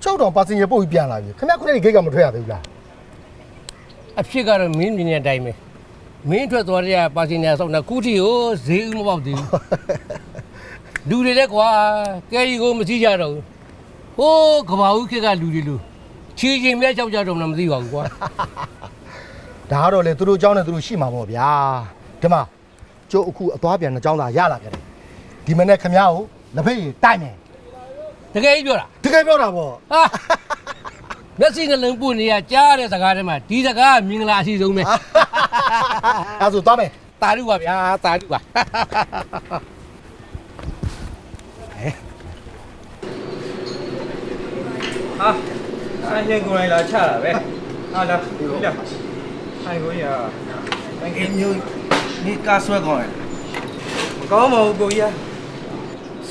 ဖေ ဟေး ကျောက်တော်ပါစင်ရပုတ်ပြီးပြန်လာပြီခင်ဗျခုနကဂိတ်ကမထွက်ရသေးဘူးလား အဖြစ်ကတော့မင်းမြင်တဲ့အတိုင်းပဲမင်းထွက်သွားတဲ့ပါစင်ညာဆောက်တာခုထိကိုဈေးဥမပေါက်သေးဘူးလူတွေလည်းကွာကဲရီကိုမစည်းကြတော့ဘူးဟိုးကဘာဦးခေတ်ကလူတွေလူချီချင်းမြဲကြောက်ကြတော့မှမသိပါဘူးကွာ ဒါကတော့လေသူတို့เจ้าနဲ့သူတို့ရှိမှာပေါ့ဗျာဒီမှာကျိုးအခုအသွားပြန်တဲ့เจ้าသားရလာကြတယ်ဒီမနေ့ခင်ဗျားကိုလက်ဖေးတိုက်မယ် တကယ်ကြီးပြောတာတကယ်ပြောတာပေါ့ဟာမျက်စိနှလုံးပွင့်နေရကြားတဲ့စကားထဲမှာဒီစကားကမင်္ဂလာအရှိဆုံးပဲအဲဆိုသွားမယ်တာရုပါဗျာတာရုပါဟာဆိုင်ရင်ကိုယ်တိုင်လာချတာပဲဟာလာဒီလားဆိုင်ကိုကြီးဟာဆိုင်ကအင်းမျိုးနေကားဆွဲကောင်းတယ်မကောင်းပါဘူးကိုကြီးဟာ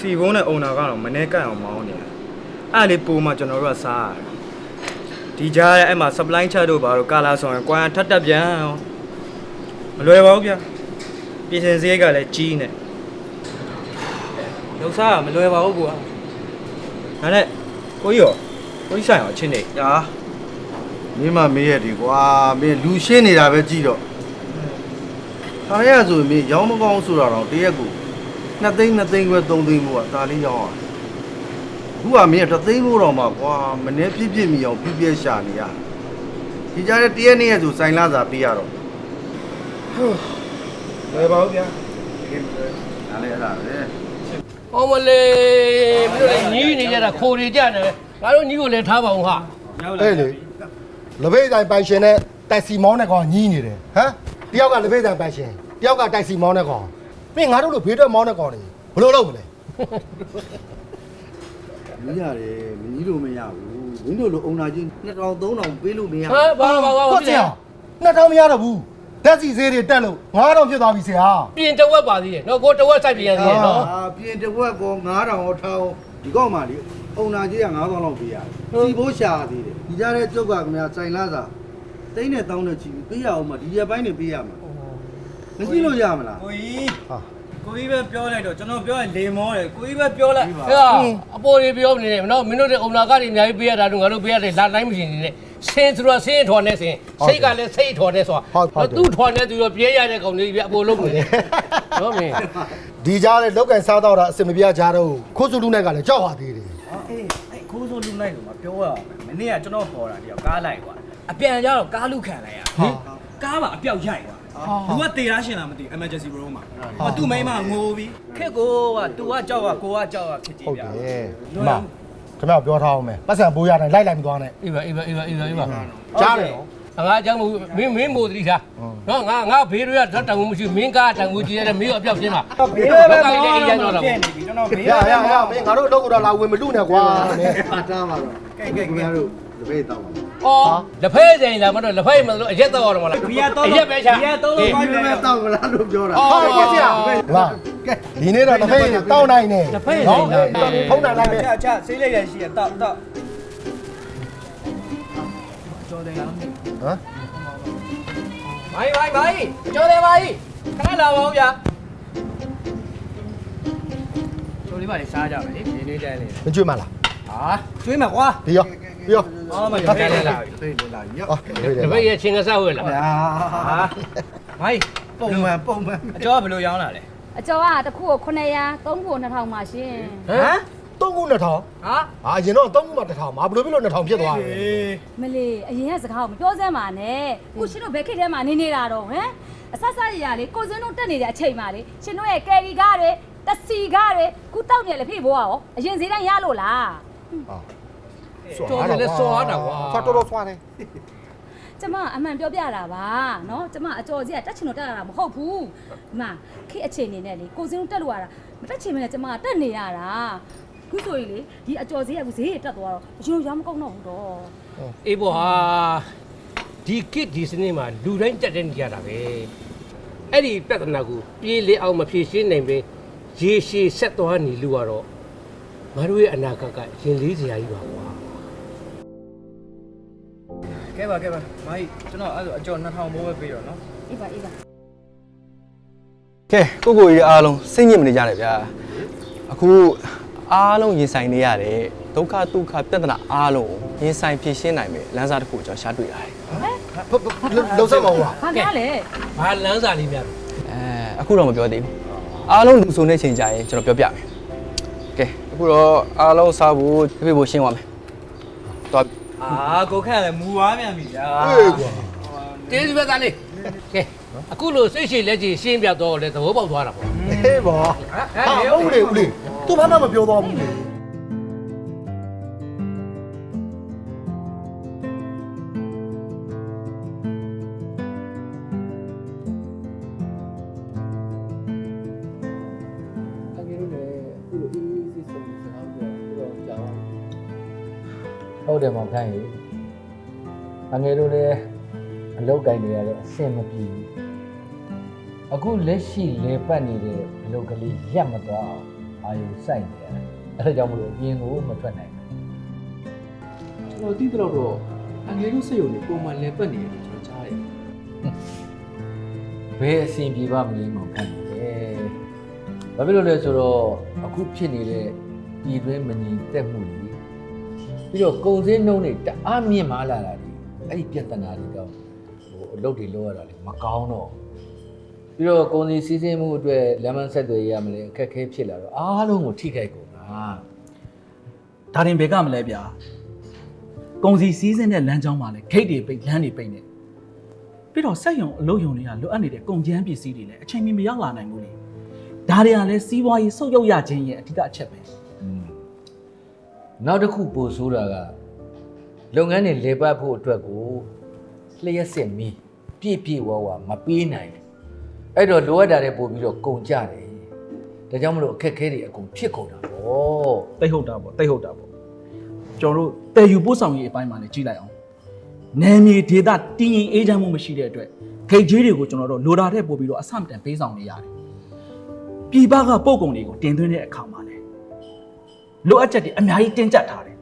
စီဘုံးနဲ့အုံနာကတော့မနေကန့်အောင်မောင်းနေတာအဲ့လေပိုမှကျွန်တော်တို့ကစားရတယ်ဒီကြားရဲ့အဲ့မှာ supply ချတို့ဘာတို့ကာလာဆောင်ရင်ကွာထပ်တက်ပြန်အောင်မလွယ်ပါဘူးဗျပြင်ဆင်စရိတ်ကလည်းကြီးနေလောက်စားကမလွယ်ပါဘူးကွာဒါနဲ့ကိုကြီးရောကိုကြီးဆိုင်အောင်အချင်းနေညာမင်းမမေးရဒီကွာမင်းလူရှင်းနေတာပဲကြည့်တော့ခါရရဆိုရင်မင်းရောင်းမကောင်းဆိုတာတော့တရက်ကို 2သိန်း2သိန်းခွဲ3သိန်းမို့ကဒါလေးရောင်းရအခုကမင်းက3သိန်းမို့တော့မှကွာမနေ့ပြည့်ပြည့်မီအောင်ပြည့်ပြည့်ရှာနေရဒီကြားတဲ့တရက်နေ့ရဆိုစိုင်လာစာပေးရတော့လွယ်ပါဘူးဗျဒါလည်းအဲ့ဒါပဲဟောမလေးမင်းတို့လည်းညီးနေကြတာခိုးနေကြတယ်ငါတို့ညီးကိုလည်းထားပါအောင်ဟာရောက်လာအေးလေလက်ဖေးဆိုင်ပိုင်ရှင်နဲ့တိုက်စီမောင်းတဲ့ကောင်ညီးနေတယ်ဟမ်တယောက်ကလက်ဖေးဆိုင်ပိုင်ရှင်တယောက်ကတိုက်စီမောင်းတဲ့ကောင် မင်းငါတို့လိုဘေးထွက်မောင်းတဲ့ကောင်တွေဘယ်လိုလုပ်မလဲမင်းရတယ်မင်းကြီးလို့မရဘူးမင်းတို့လိုအုံနာချင်း2000 3000ပေးလို့မရဟာဘာဘာဘာဟုတ်ဖြစ်ဆလဲရာနှစ်ထောင်မရတော့ဘူးဓာတ်စီဈေးတွေတက်လို့9000ဖြစ်သွားပြီဆရာပြင်တဝက်ပါသေးတယ်နော်ကိုတဝက်ဆိုင်ပြင်ရသေးတယ်နော်အာပြင်တစ်ဝက်ကော9000ဟောထားအောင်ဒီကောက်မှလေအုံနာကြီးက9000လောက်ပေးရတယ်စီဘိုးရှာသေးတယ်ဒီကြားတဲ့ကျုပ်ကခင်ဗျာစိုင်လာစာတိန်းနဲ့တောင်းနဲ့ချီပြီးပေးရအောင်မဒီရက်ပိုင်းနေပေးရမှာ မကြည့်လို့ရမလားကိုကြီးဟာကိုကြီးပဲပြောလိုက်တော့ကျွန်တော်ပြောရင်လေမောတယ်ကိုကြီးပဲပြောလိုက်ဟဲ့အပေါ်တွေပြောနေတယ်နော်မင်းတို့တဲ့အုံနာကတွေအများကြီးပေးရတာတို့ငါတို့ပေးရတယ်လာတိုင်းမရှင်နေနဲ့ဆင်းသူတော့ဆင်းထွန်နေဆင်းစိတ်ကလည်းစိတ်ထွန်နေဆိုတာသူ့ထွန်နေသူတော့ပြေးရတဲ့ကောင်လေးပြအပေါ်လုံးနေတယ်နော်မင်းဒီကြားတဲ့လောက်ကန်စားတော့တာအစင်မပြကြားတော့ခိုးစုလူနဲ့ကလည်းကြောက်ပါသေးတယ်အေးအဲ့ခိုးစိုးလူလိုက်လို့မပြောရအောင်မနေ့ကကျွန်တော်ပေါ်တာတယောက်ကားလိုက်ကွာအပြန်ကြတော့ကားလူခံလိုက်ရဟင်ကားပါအပြောက်ရိုက်ကွာ သူကတေလားရှင်လားမသိ emergency room မှာဟောသူ့မိန်းမငိုပြီးခက်ကိုကသူကကြောက်ကကိုကကြောက်ကဖြစ်ကြည့်ဟုတ်ဗျာတယ်ဒီမှာခင်ဗျားပြောထားအောင်မယ်ပတ်စံပိုးရတိုင်းလိုက်လိုက်မသွားနဲ့အေးပါအေးပါအေးပါအေးပါအေးပါကြားတယ်နော်ငါအကြောင်းမင်းမင်းမို့တတိထားနော်ငါငါဘေးတွေကတန်မှုမရှိမင်းကားတန်မှုကြီးတဲ့မင်းရောအပြောက်ရှင်းပါဘေးပဲပဲမောင်းနေပြီကျွန်တော်ဘေးရရရမင်းငါတို့အလုပ်ကတော့လာဝင်မလူနဲ့ကွာမင်းအားထားပါတော့ကဲကဲခင်ဗျားတို့ တပည့်တောင်းပါအော်လက်ဖဲဆိုင်လာမတော့လက်ဖဲမလို့အရက်တော့ရမှာလားဘီယာတော့အရက်ပဲချာဘီယာတော့လို့ဒီလိုပဲတောင်းမလားလို့ပြောတာအော်ဟုတ်ကဲ့ဆရာလာဒီနေ့တော့တစ်ဖက်တောင်းနိုင်နေဖုံးနိုင်လိုက်မယ်ချချဆေးလိုက်ရရှိရတော့တော့ကျော်တယ်လားဟမ်ဘိုင်ဘိုင်ဘိုင်ကျော်တယ်ဘိုင်ခဏလာပါဦးဗျာကျော်လေးပါလေစားကြမယ်လေနေနေကြလေမကျွေးမလားဟာကျွေးမှာကွာဒီရော ဒီရောအော်မကျော်တယ်လာပြီသိတယ်လားရောအော်ဒီလက်ဖဲရဲ့ချင်းကစားဝဲလားဟာဟာဘိုင်ပုံမှန်ပုံမှန်အကျော်ကဘယ်လိုရောင်းလာလဲအကျော်ကတစ်ခုကို900 3ခုကို2000ပါရှင်ဟမ်3ခု2000ဟာအာရင်တော့3ခုမှ1000မှာဘယ်လိုဖြစ်လို့2000ဖြစ်သွားလဲမလေးအရင်ကစကားကိုမပြောစမ်းပါနဲ့ခုရှင်တို့ဘယ်ခေတ်ထဲမှာနေနေတာတော့ဟမ်အဆဆရရလေးကိုစင်းတို့တက်နေတဲ့အချိန်မှာလေရှင်တို့ရဲ့ကယ်ရီကားတွေတစီကားတွေခုတောက်နေလေဖေ့ဘောရောအရင်ဈေးတိုင်းရလို့လားတော် တယ်လဲစောရတာကွာ ဖတ်တော်တော်ဆွာတယ် ကျမအမှန်ပြောပြတာပါเนาะကျမအကျော်ကြီးကတက်ချင်လို့တက်လာတာမဟုတ်ဘူးဒီမှာခေတ်အချိန်နေနဲ့လေကိုစင်းတို့တက်လို့ရတာမတက်ချင်မနဲ့ကျမကတက်နေရတာခုဆိုရင်လေဒီအကျော်ဈေးကခုဈေးရတက်သွားတော့အရင်ရောင်းမကောင်းတော့ဘူးတော့ အေးဘောဟာဒီကစ်ဒီစနေမှာလူတိုင်းတက်တဲ့နေကြတာပဲအဲ့ဒီပြဿနာကိုပြေးလေအောင်မဖြေရှင်းနိုင်ပဲရေရှည်ဆက်သွားနေလို့ကတော့ငါတို့ရဲ့အနာဂတ်ကရင်လေးစရာကြီးပါကွာ ကဲပါကဲပါဘိုင်ကျွန်တော်အဲ့ဒါအကျော်2000ဘိုးပဲပေးတော့နော်အေးပါအေးပါကဲကိုကိုကြီးအားလုံးစိတ်ညစ်မနေကြနဲ့ဗျာအခုအားလုံးရင်ဆိုင်နေရတဲ့ဒုက္ခဒုက္ခပြဿနာအားလုံးကိုရင်ဆိုင်ဖြေရှင်းနိုင်မယ်လမ်းစာတစ်ခုကိုကျွန်တော်ရှာတွေ့ရတယ်လုံဆက်မအောင်ပါဘာများလဲဘာလမ်းစာလေးများလဲအဲအခုတော့မပြောသေးဘူးအားလုံးလူစုံတဲ့ချိန်ကြရင်ကျွန်တော်ပြောပြမယ်ကဲအခုတော့အားလုံးစားဖို့ပြေဖို့ရှင်းသွားမယ်တော့ အာကိုခန့်လည်းမူဝါးမြန်ပြီဗျာအေးကွာတေးစီဘက်သားလေးကဲအခုလိုစိတ်ရှိလက်ကြီးရှင်းပြတော့လေသဘောပေါက်သွားတာပေါ့ဟေးပါဟာဦးလေးဦးလေးသူဘာမှမပြောတော့ဘူးလေ ဟုတ်တယ်မောင်ခန့်ရေအငယ်တို့လည်းအလောက်ကင်နေရတဲ့အဆင်မပြေဘူးအခုလက်ရှိလေပတ်နေတဲ့အလောက်ကလေးရက်မသွားအောင်အာယုစိုက်နေရတယ်အဲဒါကြောင့်မလို့အပြင်ကိုမထွက်နိုင်ဘူးကျွန်တော်သိတဲ့လောက်တော့အငယ်တို့စိတ်ုံနေပုံမှန်လဲပတ်နေတယ်လို့ကျွန်တော်ကြားရတယ်ဘယ်အဆင်ပြေပါမလဲမောင်ခန့်ရေဘာဖြစ်လို့လဲဆိုတော့အခုဖြစ်နေတဲ့ပြည်တွင်းမငြိမ်သက်မှုတွေ ပြီးတော့ကုန်စည်နှုန်းတွေတအားမြင့်မားလာတာဒီအဲ့ဒီပြဿနာတွေတော့ဟိုအလုပ်တွေလုပ်ရတာလေမကောင်းတော့ဘူးပြီးတော့ကုန်စည်စည်းစိမ်မှုအတွက်လမ်းမဆက်သွယ်ရမလဲအခက်အခဲဖြစ်လာတော့အားလုံးကိုထိခိုက်ကုန်တာဒါရင်ဘယ်ကမလဲဗျာကုံစီစီးစင်းတဲ့လမ်းကြောင်းမှာလည်းဂိတ်တွေပိတ်လမ်းတွေပိတ်နေပြီးတော့စက်ယုံအလုပ်ယုံတွေကလိုအပ်နေတဲ့ကုန်ကျန်းပစ္စည်းတွေလည်းအချိန်မီမရောက်လာနိုင်ဘူးလေဒါတွေကလည်းစီးပွားရေးဆုတ်ယုတ်ရခြင်းရဲ့အဓိကအချက်ပဲอืม နောက်တစ်ခုပို့ဆိုးတာကလုပ်ငန်းတွေလေပတ်ဖို့အတွက်ကိုလျှက်စစ်မီးပြည့်ပြည့်ဝဝမပေးနိုင်ဘူးအဲ့တော့လိုအပ်တာတွေပို့ပြီးတော့ကုန်ကြတယ်ဒါကြောင့်မလို့အခက်အခဲတွေအကုန်ဖြစ်ကုန်တာပေါ့တိတ်ဟုတ်တာပေါ့တိတ်ဟုတ်တာပေါ့ကျွန်တော်တို့တည်ယူပို့ဆောင်ရေးအပိုင်းမှာလည်းကြည့်လိုက်အောင်နယ်မြေဒေသတည်ငြိမ်အေးချမ်းမှုမရှိတဲ့အတွက်ဂိတ်ကြီးတွေကိုကျွန်တော်တို့လိုတာတဲ့ပို့ပြီးတော့အဆမတန်ပေးဆောင်နေရတယ်ပြည်ပကပို့ကုန်တွေကိုတင်သွင်းတဲ့အခါမှာ လည်းလိုအပ်ချက်တွေအများကြီးတင်းကျပ်ထားတယ်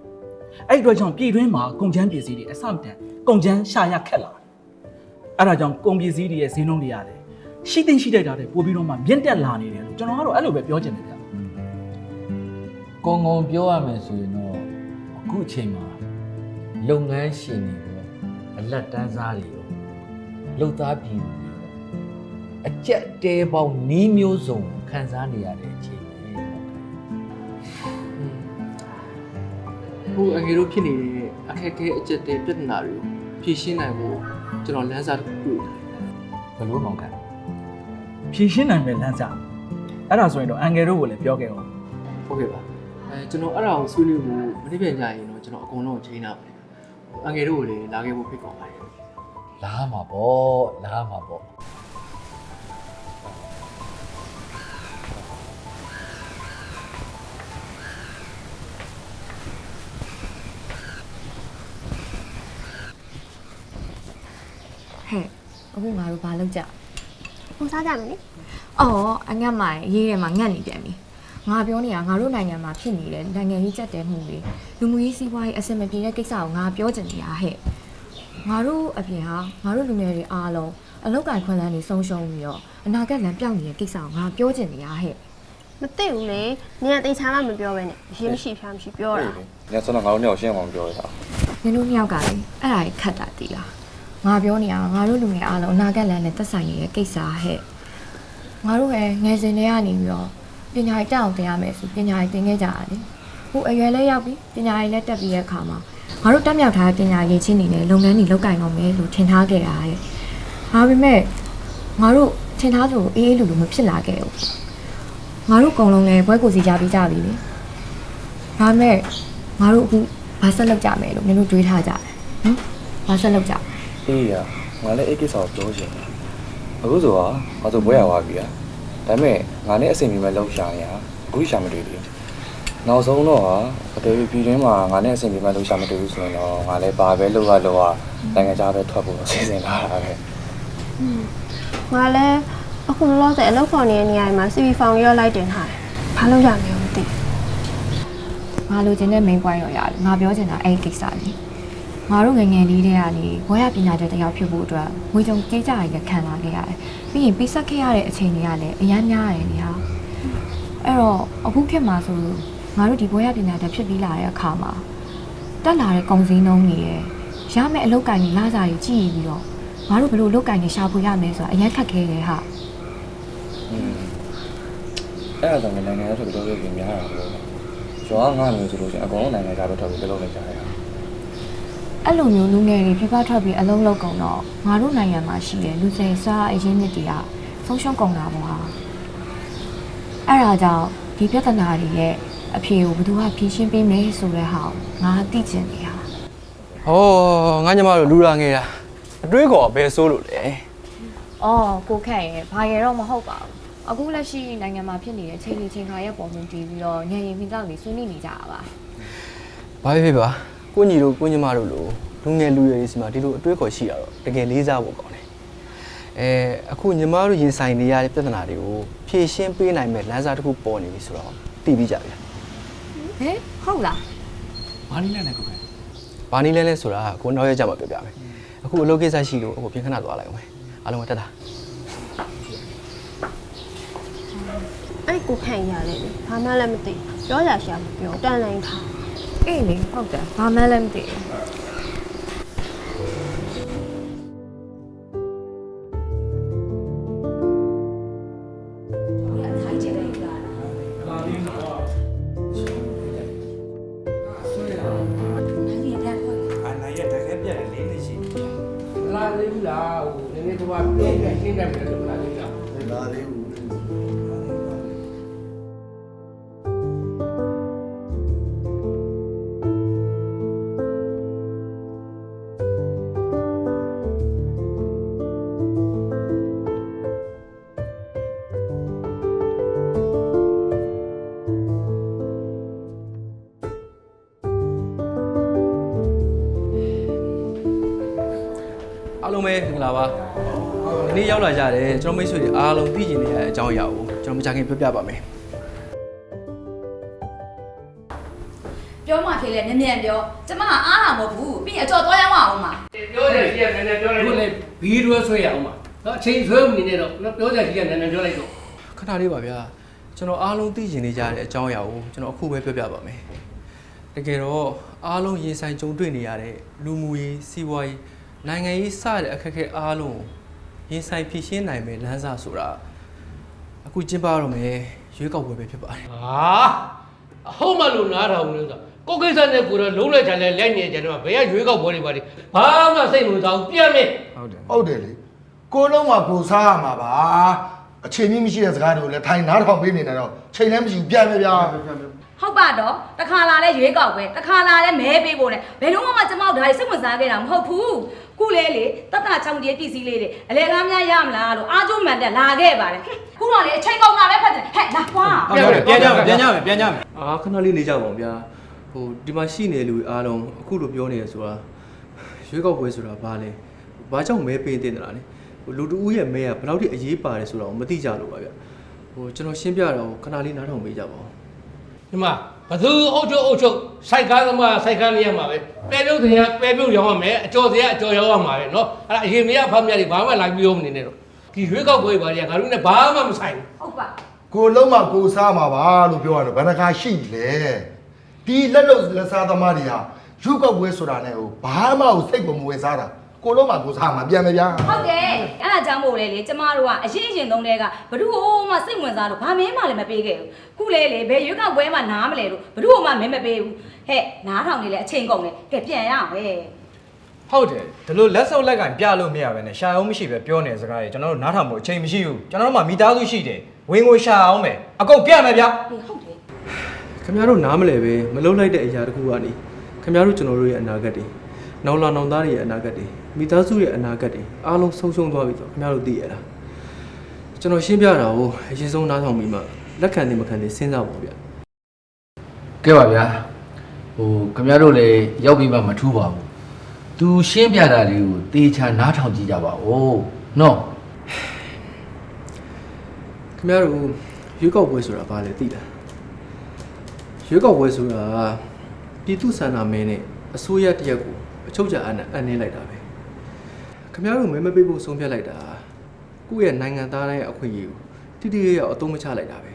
အဲ့ဒီအတွက်ကြောင့်ပြည်တွင်းမှာကုန်ကျန်းပစ္စည်းတွေအဆမတန်ကုန်ကျန်းရှာရခက်လာတယ်အဲ့ဒါကြောင့်ကုန်ပစ္စည်းတွေရဲ့ဈေးနှုန်းတွေရတယ်ရှိသိရှိတဲ့တာတွေပို့ပြီးတော့မှမြင့်တက်လာနေတယ်လို့ကျွန်တော်ကတော့အဲ့လိုပဲပြောချင်တယ်ဗျာကုံကုံပြောရမယ်ဆိုရင်တော့အခုအချိန်မှာလုပ်ငန်းရှင်တွေရောအလက်တန်းစားတွေရောလုပ်သားပြည်သူတွေရောအကြက်တဲပေါင်းနီးမျိုးစုံခံစားနေရတဲ့အချိန် အခုအငယ်တို့ဖြစ်နေတဲ့အခက်အခဲအကျက်တဲ့ပြဿနာတွေကိုဖြေရှင်းနိုင်ဖို့ကျွန်တော်လမ်းစာတစ်ခုတွေ့တယ်ဘယ်လိုမှမခံဖြည့်ရှင်းနိုင်မယ်လမ်းစာအဲ့ဒါဆိုရင်တော့အန်ဂယ်တို့ကိုလည်းပြောခဲ့အောင်ဟုတ်ကဲ့ပါအဲကျွန်တော်အဲ့ဒါကိုဆွေးနွေးဖို့မနေ့ပြန်ကြရင်တော့ကျွန်တော်အကုန်လုံးချိန်တာပါတယ်အငယ်တို့ကိုလည်းလာခဲ့ဖို့ဖိတ်ခေါ်ပါတယ်လာမှာပေါ့လာမှာပေါ့ ဟဲ့အခုငါတို့ဘာလုပ်ကြဟိုစားကြမယ်လေအော်အငတ်မိုင်ရေးထဲမှာငတ်နေပြန်ပြီငါပြောနေတာငါတို့နိုင်ငံမှာဖြစ်နေတဲ့နိုင်ငံရေးကြက်တဲမှုတွေလူမှုရေးစီးပွားရေးအဆင်မပြေတဲ့ကိစ္စကိုငါပြောချင်နေတာဟဲ့ငါတို့အပြင်ဟာငါတို့လူငယ်တွေအားလုံးအလောက်ကန်ခွင့်လန်းတွေဆုံးရှုံးပြီးတော့အနာဂတ်လမ်းပြောင်းနေတဲ့ကိစ္စကိုငါပြောချင်နေတာဟဲ့မသိဘူးလေနင်ကတိတ်ချာမှမပြောပဲနဲ့ရင်းမရှိဖျားမရှိပြောတာညဆိုတော့ငါတို့ညောင်ရှင်းအောင်ပြောရတာနင်တို့နှစ်ယောက်ကလေအဲ့ဒါကြီးခတ်တာတည်လား ငါပြောနေတာငါတို့လူငယ်အားလုံးအနာဂတ်လမ်းနဲ့သက်ဆိုင်နေတဲ့ကိစ္စဟဲ့ငါတို့ရဲ့ငယ်စဉ်တွေကနေပြီးတော့ပညာရေးတက်အောင်တင်ရမယ်ဆိုပညာရေးသင်ခဲ့ကြတာလေခုအရွယ်လေးရောက်ပြီပညာရေးလက်တက်ပြီးတဲ့အခါမှာငါတို့တက်မြောက်ထားတဲ့ပညာရေးချင်းနေနဲ့လုပ်ငန်းတွေလုပ်ကင်အောင်မယ်လို့ထင်ထားခဲ့တာဟဲ့ဒါပေမဲ့ငါတို့ထင်ထားသလိုအေးအေးလူလူမဖြစ်လာခဲ့ဘူးငါတို့အကုန်လုံးလည်းဘွဲကိုစီကြပြီးကြပြီလေဒါပေမဲ့ငါတို့အခုဘာဆက်လုပ်ကြမယ်လို့နင်တို့တွေးထားကြတယ်ဟမ်ဘာဆက်လုပ်ကြမလဲ အေးရငါလည်းအဲ့ကိစ္စကိုပြောချင်တယ်အခုဆိုတော့ငါဆိုဘွဲရသွားပြီလားဒါပေမဲ့ငါနဲ့အဆင်ပြေမဲ့လောက်ရှာရအခုရှာမတွေ့သေးဘူးနောက်ဆုံးတော့အတေပြည်တွင်းမှာငါနဲ့အဆင်ပြေမဲ့လောက်ရှာမတွေ့ဘူးဆိုရင်တော့ငါလည်းဘာပဲလုပ်ရလုပ်ရနိုင်ငံခြားပဲထွက်ဖို့စီစဉ်လာတာပဲငါလည်းအခုလောဆယ်အလုပ်ဖော်နေတဲ့နေရာမှာ CV form ရောလိုက်တင်ထားတယ်ဘာလုပ်ရမလဲမသိဘူးငါလိုချင်တဲ့ main point တော့ရတယ်ငါပြောချင်တာအဲ့ဒီကိစ္စလေး ငါတို့ငယ်ငယ်လေးတည်းကနေဘွဲရပညာတဲ့တစ်ယောက်ဖြစ်ဖို့အတွက်ဝေကြုံကြေးကြရည်ခံလာခဲ့ရတယ်ပြီးရင်ပြီးဆက်ခဲ့ရတဲ့အချိန်တွေကလည်းအများများရတယ်လေဟာအဲ့တော့အခုခေတ်မှာဆိုငငါတို့ဒီဘွဲရပညာတတ်ဖြစ်ပြီးလာတဲ့အခါမှာတက်လာတဲ့ကုန်စည်နှုန်းတွေရယ်ရမယ့်အလုပ်ကိုင်တွေလာစားတွေကြည့်ပြီးတော့ငါတို့ဘယ်လိုအလုပ်ကိုင်တွေရှာဖွေရမယ်ဆိုတာအရင်ခက်ခဲတယ်ဟာอืมအဲ့ဒါကြောင့်လည်းနိုင်ငံရေးဆိုတော့တော်တော်များတာပေါ့ရွာငါမျိုးဆိုလို့ရှိရင်အကုန်လုံးနိုင်ငံသားပဲထွက်ပြီးလုပ်လိုက်ကြရတာ အဲ့လိုမျိုးလူငယ်တွေပြပထွက်ပြီးအလုံးလုံးကုန်တော့ငါတို့နိုင်ငံမှာရှိတဲ့လူစိန်စားအရင်းမြစ်တွေကဆုံးရှုံးကုန်တာပေါ့ဟာအဲ့ဒါကြောင့်ဒီပြဿနာတွေရဲ့အဖြေကိုဘယ်သူကဖြေရှင်းပေးမယ်ဆိုတဲ့ဟာကိုငါသိချင်နေတာဟောငါညမတို့လူလာငယ်တာအတွေးကောဘယ်ဆိုးလို့လဲ။အော်ကိုခန့်ရဲ့ဘာရတော့မဟုတ်ပါဘူး။အခုလက်ရှိနိုင်ငံမှာဖြစ်နေတဲ့ချိန်ကြီးချိန်ခါရဲ့ပုံမှန်တည်ပြီးတော့ညံရင်မိသားစုတွေဆွေးနွေးနေကြတာပါဘာဖြစ်ဖြစ်ပါ ကိုညီတို့ကိုညမတို့လိုလူငယ်လူရွယ်တွေစီမှာဒီလိုအတွေးခေါ်ရှိတာတော့တကယ်လေးစားဖို့ကောင်းတယ်အဲအခုညီမတို့ရင်ဆိုင်နေရတဲ့ပြဿနာတွေကိုဖြေရှင်းပေးနိုင်မဲ့လမ်းစာတစ်ခုပေါ်နေပြီဆိုတော့သိပြီးကြပြီ။ဟဲ့ဟုတ်လားဘာနည်းလဲလဲကိုခိုင်ဘာနည်းလဲလဲဆိုတာကိုနောက်ရကြမှာပြောပြမယ်အခုအလုပ်ကိစ္စရှိလို့အခုပြင်ခဏသွားလိုက်အောင်မယ်အားလုံးကတက်တာအဲ့ကိုခန့်ရတယ်လေဘာမှလည်းမသိပြောရရှာမပြောတန်လိုက်ထား။ အေးလေဟုတ်တယ်။ဘာမှလည်းမသိဘူး လုံးပဲမင်္ဂလာပါဒီနေ့ရောက်လာကြတယ်ကျွန်တော်မိတ်ဆွေတွေအားလုံးသိကျင်နေရတဲ့အကြောင်းအရာကိုကျွန်တော်မကြခင်ပြောပြပါမယ်ပြောမှဖြစ်လေနည်းနည်းပြောကျမကအားတာမဟုတ်ဘူးပြီးရင်အကြော်သွားရောက်အောင်မှာပြောတယ်ကြီးကနည်းနည်းပြောလိုက်တော့လည်းဘီရွဲဆွဲရအောင်ပါနော်အချိန်ဆွဲမနေနဲ့တော့ပြောတယ်ကြီးကနည်းနည်းပြောလိုက်တော့ခဏလေးပါဗျာကျွန်တော်အားလုံးသိကျင်နေကြတဲ့အကြောင်းအရာကိုကျွန်တော်အခုပဲပြောပြပါမယ်တကယ်တော့အားလုံးရင်ဆိုင်ကြုံတွေ့နေရတဲ့လူမှုရေးစီးပွားရေး နိုင်ငံရေးစတဲ့အခက်အခဲအားလုံးကိုရင်ဆိုင်ဖြေရှင်းနိုင်မယ်လမ်းစာဆိုတာအခုကျင်းပရမယ်ရွေးကောက်ပွဲပဲဖြစ်ပါတယ်ဟာအဟုတ်မှလို့နားထောင်လို့ဆိုကိုကိစ္စနဲ့ကိုတော့လုံးလိုက်ချင်လဲလက်ညင်ကြတယ်မှာဘယ်ကရွေးကောက်ပွဲတွေပါလဲဘာမှစိတ်မစားဘူးပြန်မယ်ဟုတ်တယ်လေကိုလုံးကကိုစားရမှာပါအချိန်ကြီးမရှိတဲ့စကားတွေကိုလည်းထိုင်နားထောင်ပေးနေတယ်တော့ချိန်လည်းမရှိဘူးပြန်မယ်ဗျာ ဟုတ်ပါတော့တခါလာလဲရွေးကောက်ပဲတခါလာလဲမဲပေးဖို့နဲ့ဘယ်တော့မှကျမတို့ဒါတွေစိတ်ဝင်စားခဲ့တာမဟုတ်ဘူးခုလဲလေတတ်တာချောင်းတည်းပြည်စည်းလေးတွေအလဲကားများရမလားလို့အားကျုံးမှန်တက်လာခဲ့ပါတယ်ဟွန်းခုတော့လေအချိန်ကုန်တာပဲဖတ်တယ်ဟဲ့လာကွာပြန်ကြမယ်ပြန်ကြမယ်ပြန်ကြမယ်အာခဏလေးနေကြပါဦးဗျာဟိုဒီမှာရှိနေလူတွေအားလုံးအခုလိုပြောနေရဆိုတာရွေးကောက်ပွဲဆိုတာဘာလဲဘာကြောင့်မဲပေးတင်တယ်လားလေဟိုလူတူဦးရဲ့မဲကဘယ်လောက်ထိအရေးပါတယ်ဆိုတာကိုမသိကြလို့ပါဗျဟိုကျွန်တော်ရှင်းပြတော့ခဏလေးနားထောင်ပေးကြပါဦး ဒီမှာဘသူအုတ်ချုပ်အုတ်ချုပ်စိုက်ကားသမားစိုက်ကားနေရမှာပဲပဲပြုတ်တရားပဲပြုတ်ရောင်းရမယ်အကျော်တရားအကျော်ရောင်းရမှာပဲเนาะအဲ့ဒါအရင်မရဖမ်းမြတ်တွေဘာမှလိုက်ပြောမနေနဲ့တော့ဒီရွေးကောက်ပွဲပါလေငါတို့နဲ့ဘာမှမဆိုင်ဘူး ဟုတ်ပါ ကိုလုံးကကိုစားမှာပါလို့ပြောရတော့ဘယ်နှခါရှိလဲဒီလက်လုံလက်စားသမားတွေဟာရုပ်ကောက်ပွဲဆိုတာနဲ့ဟိုဘာမှဟိုစိတ်ကိုမဝင်စားတာ ကိုလုံးကကိုစားမှာပြန်မယ်ဗျာ ဟုတ်တယ်အဲ့ဒါကြောင့်မို့လေလေကျမတို့ကအရင်အရင်သုံးတဲ့ကဘ누구မှစိတ်ဝင်စားလို့ဘာမင်းမှလည်းမပေးခဲ့ဘူးခုလေလေဘယ်ရွေးကောက်ပွဲမှနားမလဲလို့ဘ누구မှမင်းမပေးဘူးဟဲ့နားထောင်နေလေအချိန်ကုန်လေကဲပြန်ရအောင်ပဲ ဟုတ်တယ်ဒီလိုလက်စုပ်လက်ကင်ပြလို့မရဘဲနဲ့ရှာအောင်မရှိပဲပြောနေတဲ့စကားတွေကျွန်တော်တို့နားထောင်ဖို့အချိန်မရှိဘူးကျွန်တော်တို့မှမိသားစုရှိတယ်ဝင်ကိုရှာအောင်ပဲအကုန်ပြမယ်ဗျာ ဟေးဟုတ်တယ် ခင်ဗျားတို့နားမလဲပဲမလုံးလိုက်တဲ့အရာတခုကနေခင်ဗျားတို့ကျွန်တော်တို့ရဲ့အနာဂတ်တွေနောင်လာနောင်သားတွေရဲ့အနာဂတ်တွေ မိသားစုရဲ့အနာဂတ်တွေအားလုံးဆုံးရှုံးသွားပြီဆိုတော့ခင်ဗျားတို့သိရလားကျွန်တော်ရှင်းပြတာကိုအရင်ဆုံးနားထောင်ပြီးမှလက်ခံတယ်မခံတယ်စဉ်းစားပါဗျာကဲပါဗျာဟိုခမရတို့လည်းရောက်ပြီးမှမထူးပါဘူးသူရှင်းပြတာလေးကိုတေချာနားထောင်ကြည့်ကြပါဦးနော်ခင်ဗျားတို့ရွေးကောက်ပွဲဆိုတာဘာလဲသိလားရွေးကောက်ပွဲဆိုတာပြည်သူ့ဆန္ဒမဲနဲ့အစိုးရတရက်ကိုအချုပ်ချာအနအပ်နှင်းလိုက်တာပဲ ခင်ဗျားတို့မဲမပေးဖို့ဆုံးဖြတ်လိုက်တာကိုယ့်ရဲ့နိုင်ငံသားတိုင်းရဲ့အခွင့်အရေးကိုတိတိကျကျအသုံးမချလိုက်တာပဲ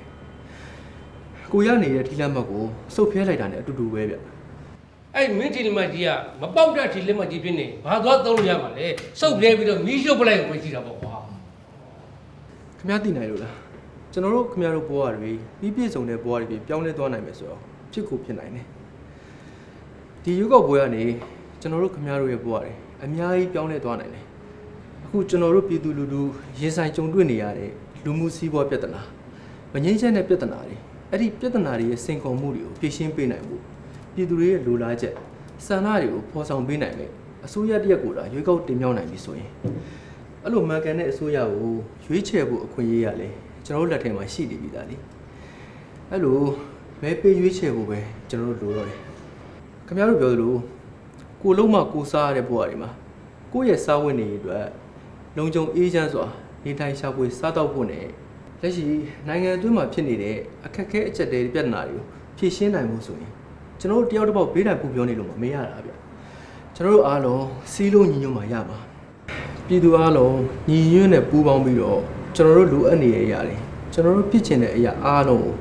ကိုရနေတဲ့ထီလက်မှတ်ကိုစုပ်ဖျဲလိုက်တာနဲ့အတူတူပဲဗျအဲ့မင်းဒီလက်မကြီးကမပေါက်တဲ့ဒီလက်မကြီးဖြစ်နေဘာသွားသုံးလို့ရမှာလဲစုပ်ပြဲပြီးတော့မီးရှို့ပလိုက်ကိုပဲရှိတာပေါ့ကွာခင်ဗျားသိနိုင်လို့လားကျွန်တော်တို့ခင်ဗျားတို့ဘဝတွေပြီးပြည့်စုံတဲ့ဘဝတွေပြောင်းလဲသွားနိုင်မယ်ဆိုတော့ဖြစ်ကိုဖြစ်နိုင်တယ်ဒီရုပ်ောက်ဘဝကနေကျွန်တော်တို့ခင်ဗျားတို့ရဲ့ဘဝတွေအများကြီးပြောင်းလဲသွားနိုင်တယ် အခုကျွန်တော်တို့ပြည်သူလူထုရင်ဆိုင်ကြုံတွေ့နေရတဲ့လူမှုစီးပွားပြဿနာမငြိမ်းချမ်းတဲ့ပြဿနာတွေအဲ့ဒီပြဿနာတွေရဲ့စိန်ခေါ်မှုတွေကိုဖြေရှင်းပေးနိုင်ဖို့ပြည်သူတွေရဲ့လိုလားချက်စံနာတွေကိုဖော်ဆောင်ပေးနိုင်မယ်အစိုးရတစ်ရက်ကိုသာရွေးကောက်တင်မြှောက်နိုင်ပြီဆိုရင်အဲ့လိုမှန်ကန်တဲ့အစိုးရကိုရွေးချယ်ဖို့အခွင့်အရေးရလဲကျွန်တော်တို့လက်ထဲမှာရှိနေပြီသားလေအဲ့လိုမဲပေးရွေးချယ်ဖို့ပဲကျွန်တော်တို့လိုတော့တယ်ခင်ဗျားတို့ပြောသလိုကိုလုံးမကိုစားရတဲ့ဘဝတွေမှာကိုယ့်ရဲ့စားဝတ်နေရေးအတွက် လုံခြုံအေးချမ်းစွာနေထိုင်ရှာဖွေစားတော့ဖို့နဲ့လက်ရှိနိုင်ငံအတွင်းမှာဖြစ်နေတဲ့အခက်အခဲအကျက်တွေပြဿနာတွေကိုဖြေရှင်းနိုင်ဖို့ဆိုရင်ကျွန်တော်တို့တယောက်တစ်ပေါက်ဘေးဒဏ်ပူပြောနေလို့မရတာဗျကျွန်တော်တို့အားလုံးစီးလုံးညီညွတ်မှရမှာပြည်သူအားလုံးညီညွတ်နဲ့ပူးပေါင်းပြီးတော့ကျွန်တော်တို့လိုအပ်နေတဲ့အရာတွေကျွန်တော်တို့ဖြစ်ချင်တဲ့အရာအားလုံးကို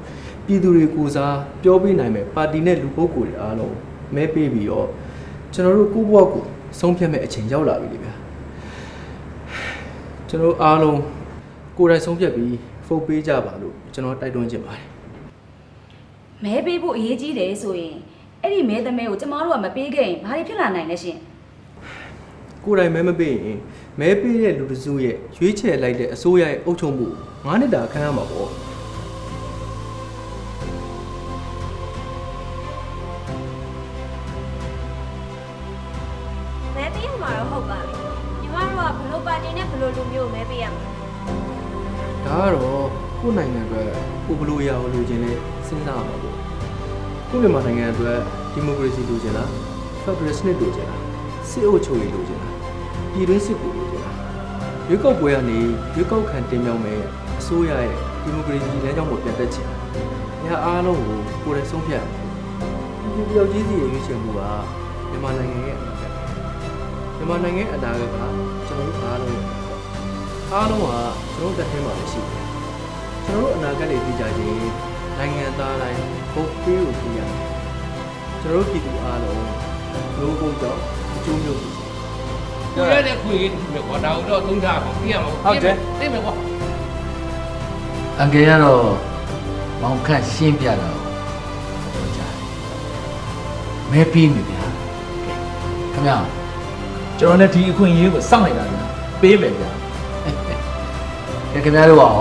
ပြည်သူတွေကိုယ်စားပြောပေးနိုင်မယ်ပါတီနဲ့လူပုဂ္ဂိုလ်တွေအားလုံးမဲပေးပြီးတော့ကျွန်တော်တို့ကိုယ့်ဘဝကိုဆုံးဖြတ်မဲ့အချိန်ရောက်လာပြီလေဗျာ ကျွန်တော်တို့အားလုံးကိုယ်တိုင်ဆုံးဖြတ်ပြီးဖုတ်ပေးကြပါလို့ကျွန်တော်တိုက်တွန်းချင်ပါတယ်မဲပေးဖို့အရေးကြီးတယ်ဆိုရင်အဲ့ဒီမဲသမဲကိုကျမတို့ကမပေးခဲ့ရင်ဘာတွေဖြစ်လာနိုင်လဲရှင်ကိုယ်တိုင်မဲမပေးရင်မဲပေးတဲ့လူတစုရဲ့ရွေးချယ်လိုက်တဲ့အစိုးရရဲ့အုပ်ချုပ်မှုကို9နှစ်တာခံရမှာပေါ့ ယ့်နိုင်ငံအတွက်ကိုဘယ်လိုအရာကိုလိုချင်လဲစဉ်းစားရမှာပေါ့ကိုယ့်မြန်မာနိုင်ငံအတွက်ဒီမိုကရေစီလိုချင်လားဖက်ဒရယ်စနစ်လိုချင်လားစစ်အုပ်ချုပ်ရေးလိုချင်လားပြည်တွင်းစစ်ကိုလိုချင်လားရွေးကောက်ပွဲကနေရွေးကောက်ခံတင်မြှောက်မယ်အစိုးရရဲ့ဒီမိုကရေစီလမ်းကြောင်းကိုပြန်တက်ချင်တယ်။ညာအားလုံးကိုကိုယ်တိုင်ဆုံးဖြတ်ရမယ်ဒီပြောက်ကြီးစီရဲ့ရွေးချယ်မှုကမြန်မာနိုင်ငံရဲ့အနာဂတ်မြန်မာနိုင်ငံရဲ့အနာဂတ်ကကျွန်တော်တို့အားလုံးရဲ့အားလုံးကကျွန်တော်တို့တက်ထဲမှာပဲရှိတယ်။ ကျွန်တော်တို့အနာဂတ်တွေသိကြခြင်းနိုင်ငံသားတိုင်းဘုတ်ပေးကိုသိရတယ်။ကျွန်တော်တို့ပြည်သူအားလုံးလူကုန်ကြောင့်အကျိုးမျိုးဖြစ်စေကိုရတဲ့ခွင့်ရေးတစ်ခုမျိုးကွာဒါတော့သုံးထားပါပြရမှာသိမယ်ကွာအငယ်ကတော့မောင်ခန့်ရှင်းပြတာကိုပြောကြတယ်မဲပြီးပြီဗျာကဲခင်ဗျာကျွန်တော်လည်းဒီအခွင့်အရေးကိုစောင့်နေတာဗျာပေးမယ်ဗျာကဲခင်ဗျားတို့ကရော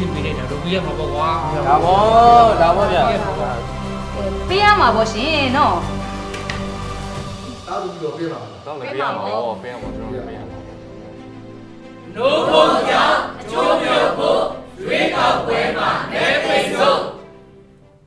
လည်းပြီးပြီးနေတာတော့ပြရမှာပေါ့ကွာဒါပေါ့ဒါပေါ့ဗျာပေးရမှာပေါ့ရှင်နော်တားသူပြီးတော့ပြေးပါတော့လည်းပေးရမှာပေါ့ပေးရမှာကျွန်တော်ပေးရမှာနိုးဖို့ကြောင့်အကျိုးပြုဖို့ရွေးကောက်ပွဲမှာမဲပိတ်ဆုံး